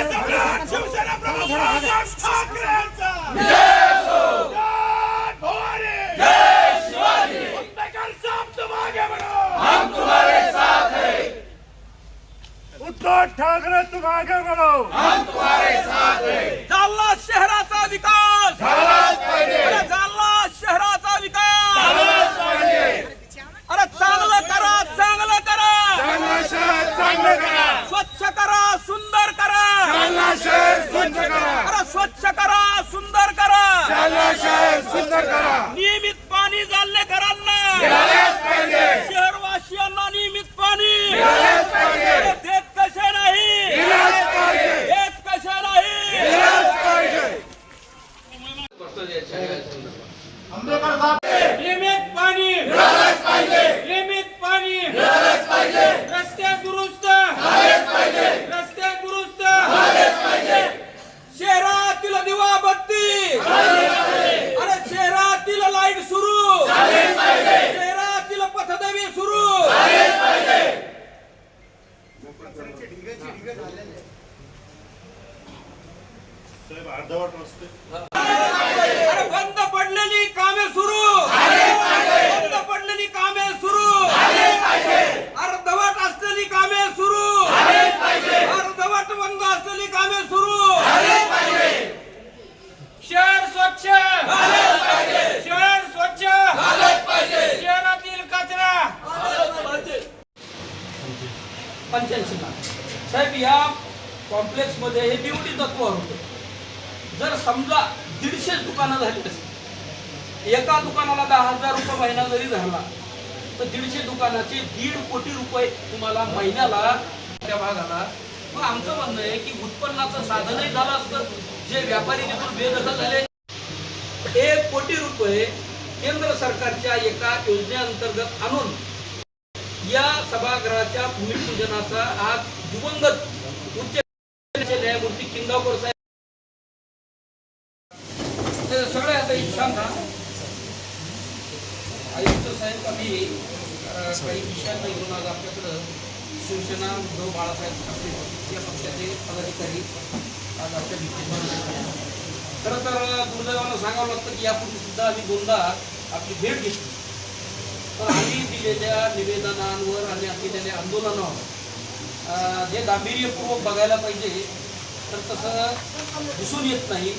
शिवसेना प्रमुख उत्तराखंड साहब तुम आगे बढ़ो हम तुम्हारे साथ हैं ठाकरे जालना शहराचा विकास झालाच पाहिजे अरे जालना शहराचा विकास अरे चांगलं करा चांगलं करा. जालना शहर चांगलं करा स्वच्छ करा सुंदर करा जालना शहर स्वच्छ करा अरे स्वच्छ करा सुंदर करा जालना शहर सुंदर करा नियमित पाणी जालनेकरांना मिळालेच पाहिजे शहरवासियांना नियमित पाणी मिळालेच पाहिजे अरे देत कसे नाही मिळालेच पाहिजे देत कसे नाही मिळालेच पाहिजे नियमित पाणी मिळालेच पाहिजे नियमित पाणी मिळालेच पाहिजे रस्ते दुरुस्त झालेच पाहिजे रस्ते दुरुस्त झालेच पाहिजे शहरातील दिवा बत्ती अरे शहरातील लाइट सुरू झालेच पाहिजे शहरातील पथदेवी सुरू झालेच पाहिजे अरे बंद पडलेली कामे सुरू बंद पडलेली कामे सुरू अर्धवट असलेली कामे सुरू अर्धवट बंद असलेली कामे सुरू शहर स्वच्छ शहर स्वच्छ शहरातील कचरा पंच्याऐंशी लाख. साहेब या कॉम्प्लेक्समध्ये हे निवडी तत्वावर होतं. जर समजा दीडशे दुकानं झाली असतील एका दुकानाला दहा हजार रुपये महिना जरी झाला तर दीडशे दुकानाचे दीड कोटी रुपये तुम्हाला महिन्याला त्या भागाला. मग आमचं म्हणणं आहे की उत्पन्नाचं साधनही झालं असतं. जे व्यापारी तिथून बेदखल झाले. एक कोटी रुपये केंद्र सरकारच्या एका योजनेअंतर्गत आणून या सभागृहाच्या भूमिपूजनाचा आज दिवंगत उच्च न्यायमूर्ती किंगावकर साहेब सगळ्या आता एक सांगा आयुक्त साहेब आम्ही काही विषयांना घेऊन आज आपल्याकडं शिवसेना उद्धव बाळासाहेब ठाकरे या पक्षाचे पदाधिकारी आज आपल्या भेटीस खरं तर दुर्दैवानं सांगावं लागतं की यापूर्वी सुद्धा आम्ही दोनदा आपली भेट घेतली. आम्ही दिलेल्या निवेदनांवर आणि आम्ही दिलेल्या आंदोलनावर जे गांभीर्यपूर्वक बघायला पाहिजे तर तसं दिसून येत नाही.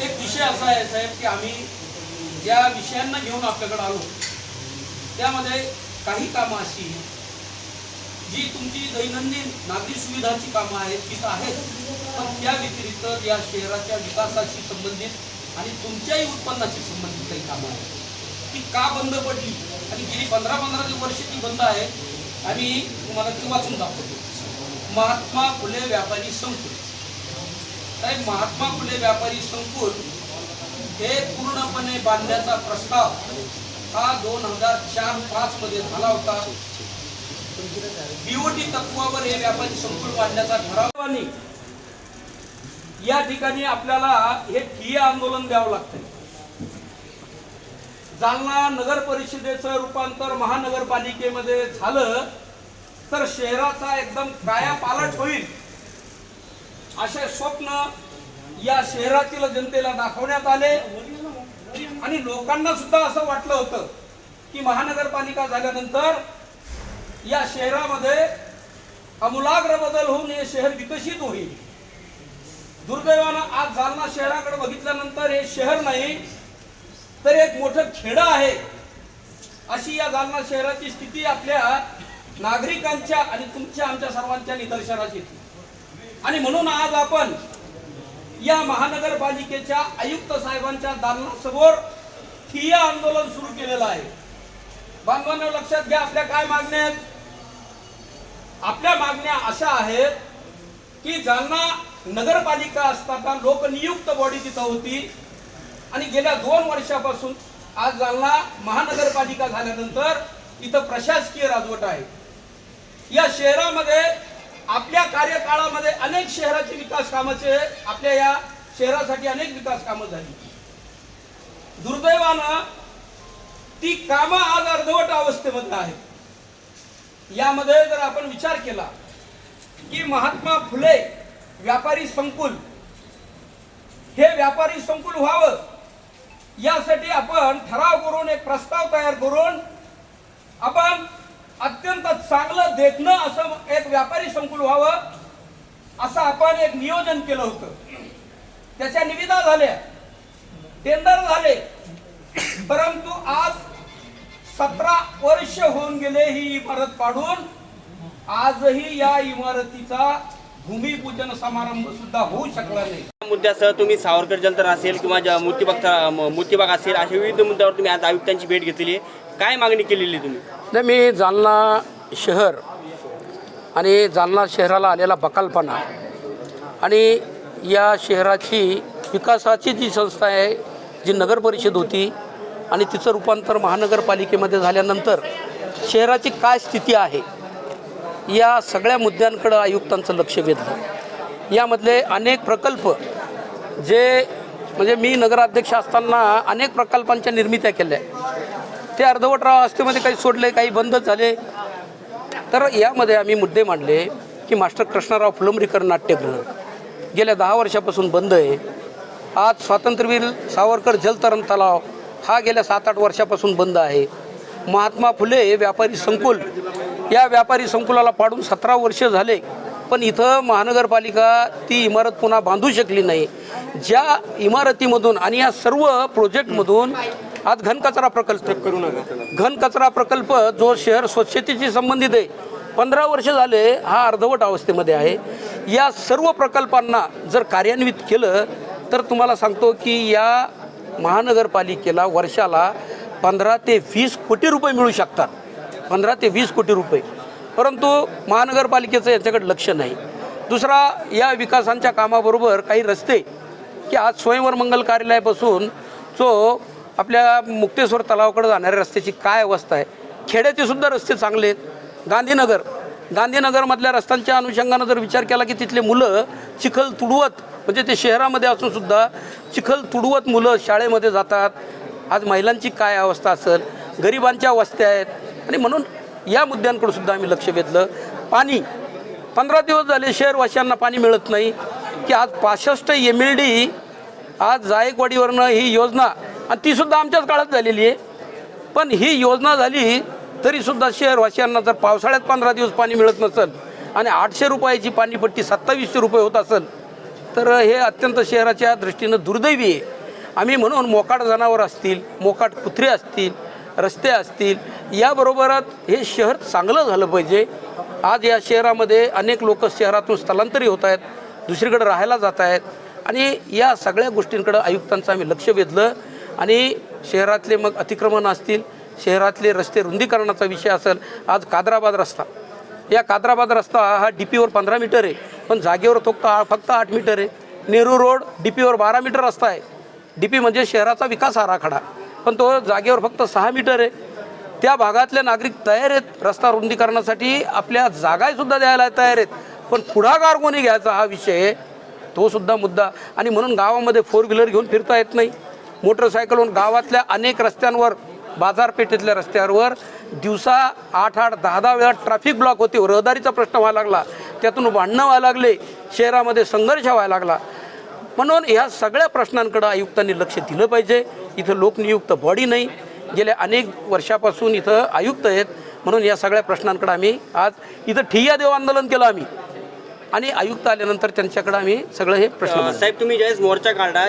एक विषय असा आहे साहेब की आम्ही ज्या विषयांना घेऊन आपल्याकडे आलो त्यामध्ये काही कामं अशी जी तुमची दैनंदिन नागरी सुविधांची कामं आहेत ती आहेत पण त्या व्यतिरिक्त या शहराच्या विकासाशी संबंधित आणि तुमच्याही उत्पन्नाशी संबंधित काही कामं आहेत. ती का बंद पडली? आणि गेली पंधरा पंधरा वर्ष ती बंद आहे. आम्ही तुम्हाला ती वाचून दाखवतो. महात्मा फुले व्यापारी संकुल. साहेब महात्मा फुले व्यापारी संकुल हे पूर्णपणे बांधण्याचा प्रस्ताव हा दोन हजार चार पाच मध्ये झाला होता. बीओटी तत्वावर हे व्यापारी संकुल बांधण्याचा ठराव. या ठिकाणी आपल्याला हे ठिय्या आंदोलन द्यावं लागतंय. जालना नगर परिषदेचं रूपांतर महानगरपालिकेमध्ये झालं तर शहराचा एकदम काया पालट होईल असे स्वप्न या शहरातील जनतेला दाखवण्यात आले. आणि लोकांना सुद्धा असं वाटलं होतं की महानगरपालिका झाल्यानंतर या शहरामध्ये अमूलाग्र बदल होऊन हे शहर विकसित होईल. दुर्दैवानं आज जालना शहराकडे बघितल्यानंतर हे शहर नाही तर एक मोठं खेडं आहे. अशी या जालना शहराची स्थिती आपल्या नागरिकांच्या आणि तुमच्या आमच्या सर्वांच्या निदर्शनास येते आणि म्हणून आज आपण या महानगरपालिकेच्या आयुक्त साहेबांच्या दालनासमोर ठिय्या आंदोलन सुरू केलेलं आहे. बांधवांना लक्षात घ्या आपल्या काय मागण्या आहेत. आपल्या मागण्या अशा आहेत की जालना नगरपालिका असताना लोकनियुक्त बॉडी तिथं होती. आणि गेल्या दोन वर्षापासून आज जालना महानगरपालिका झाल्यानंतर इथं प्रशासकीय राजवट आहे. या शहरामध्ये आपल्या कार्यकाळामध्ये अनेक शहराचे विकास कामाचे आपल्या या शहरासाठी अनेक विकास कामं झाली. दुर्दैवानं ती कामं आज अर्धवट अवस्थेमध्ये आहेत. यामध्ये जर आपण विचार केला की महात्मा फुले व्यापारी संकुल हे व्यापारी संकुल व्हावं यासाठी आपण ठराव करून एक प्रस्ताव तयार करून आपण अत्यंत चांगलं देखणं असं एक व्यापारी संकुल व्हावं असं आपण एक नियोजन केलं होतं. त्याच्या निविदा झाल्या. टेंडर झाले. परंतु आज सतरा वर्ष होऊन गेले ही इमारत पाडून. आजही या इमारतीचा भूमिपूजन समारंभ सुद्धा होऊ शकला नाही. या मुद्द्यासह तुम्ही सावरकर जलतर असेल किंवा ज्या मूर्तिबाग मूर्तिबाग असेल अशा विविध मुद्द्यावर तुम्ही आज आयुक्तांची भेट घेतलेली आहे. काय मागणी केलेली आहे तुम्ही? नाही मी जालना शहर आणि जालना शहराला आलेला बकालपणा आणि या शहराची विकासाची जी संस्था आहे जी नगर परिषद होती आणि तिचं रूपांतर महानगरपालिकेमध्ये झाल्यानंतर शहराची काय स्थिती आहे या सगळ्या मुद्द्यांकडं आयुक्तांचं लक्ष वेधलं. यामधले अनेक प्रकल्प जे म्हणजे मी नगराध्यक्ष असताना अनेक प्रकल्पांच्या निर्मित्या केल्या. ते अर्धवट अवस्थेमध्ये काही सोडले काही बंद झाले. तर यामध्ये आम्ही मुद्दे मांडले की मास्टर कृष्णराव फुलंबरीकर नाट्यगृह गेल्या दहा वर्षापासून बंद आहे. आज स्वातंत्र्यवीर सावरकर जलतरण तलाव हा गेल्या सात आठ वर्षापासून बंद आहे. महात्मा फुले व्यापारी संकुल या व्यापारी संकुलाला पाडून सतरा वर्ष झाले. पण इथं महानगरपालिका ती इमारत पुन्हा बांधू शकली नाही. ज्या इमारतीमधून आणि या सर्व प्रोजेक्टमधून आज घनकचरा प्रकल्प करू नका घनकचरा प्रकल्प जो शहर स्वच्छतेशी संबंधित आहे पंधरा वर्ष झाले हा अर्धवट अवस्थेमध्ये आहे. या सर्व प्रकल्पांना जर कार्यान्वित केलं तर तुम्हाला सांगतो की या महानगरपालिकेला वर्षाला पंधरा ते वीस कोटी रुपये मिळू शकतात. पंधरा ते वीस कोटी रुपये. परंतु महानगरपालिकेचं याच्याकडे लक्ष नाही. दुसरा या विकासांच्या कामाबरोबर काही रस्ते की आज स्वयंवर मंगल कार्यालयापासून जो आपल्या मुक्तेश्वर तलावाकडे जाणाऱ्या रस्त्याची काय अवस्था आहे खेड्याचे सुद्धा रस्ते चांगले आहेत. गांधीनगर गांधीनगरमधल्या रस्त्यांच्या अनुषंगानं जर विचार केला की तिथले मुलं चिखल तुडवत म्हणजे ते शहरामध्ये असूनसुद्धा चिखल तुडवत मुलं शाळेमध्ये जातात. आज महिलांची काय अवस्था असेल? गरिबांच्या वस्त्या आहेत. आणि म्हणून या मुद्द्यांकडे सुद्धा आम्ही लक्ष वेधलं. पाणी पंधरा दिवस झाले शहरवासियांना पाणी मिळत नाही की आज पासष्ट एम एल डी आज जायकवाडीवरनं ही योजना आणि तीसुद्धा आमच्याच काळात झालेली आहे. पण ही योजना झाली तरीसुद्धा शहरवासियांना जर पावसाळ्यात पंधरा दिवस पाणी मिळत नसेल आणि आठशे रुपयाची पाणीपट्टी सत्तावीसशे रुपये होत असेल तर हे अत्यंत शहराच्या दृष्टीनं दुर्दैवी आहे. आम्ही म्हणून मोकाट जनावर असतील मोकाट कुत्रे असतील रस्ते असतील याबरोबरच हे शहर चांगलं झालं पाहिजे. आज या शहरामध्ये अनेक लोक शहरातून स्थलांतरित होत आहेत दुसरीकडे राहायला जात आहेत. आणि या सगळ्या गोष्टींकडं आयुक्तांचं आम्ही लक्ष वेधलं. आणि शहरातले मग अतिक्रमण असतील शहरातले रस्ते रुंदीकरणाचा विषय असेल आज कादराबाद रस्ता. या कादराबाद रस्ता हा डी पीवर पंधरा मीटर आहे पण जागेवर फक्त फक्त आठ मीटर आहे. नेहरू रोड डी पीवर बारा मीटर रस्ता आहे. डी पी म्हणजे शहराचा विकास आराखडा. पण तो जागेवर फक्त सहा मीटर आहे. त्या भागातले नागरिक तयार आहेत रस्ता रुंदीकरणासाठी. आपल्या जागासुद्धा द्यायला तयार आहेत. पण पुढाकार कोणी घ्यायचा हा विषय आहे तो सुद्धा मुद्दा. आणि म्हणून गावामध्ये फोर व्हीलर घेऊन फिरता येत नाही. मोटरसायकलवरून गावातल्या अनेक रस्त्यांवर बाजारपेठेतल्या रस्त्यांवर दिवसा आठ आठ दहा दहा वेळा ट्रॅफिक ब्लॉक होते. रहदारीचा प्रश्न व्हायला लागला. त्यातून भांडणं व्हायला लागले. शहरामध्ये संघर्ष व्हायला लागला. म्हणून ह्या सगळ्या प्रश्नांकडं आयुक्तांनी लक्ष दिलं पाहिजे. इथं लोकनियुक्त बॉडी नाही. गेल्या अनेक वर्षापासून इथं आयुक्त आहेत. म्हणून या सगळ्या प्रश्नांकडं आम्ही आज इथं ठिय्या देव आंदोलन केलं आम्ही. आणि आयुक्त आल्यानंतर त्यांच्याकडं आम्ही सगळं हे प्रश्न साहेब तुम्ही ज्यावेळेस मोर्चा काढला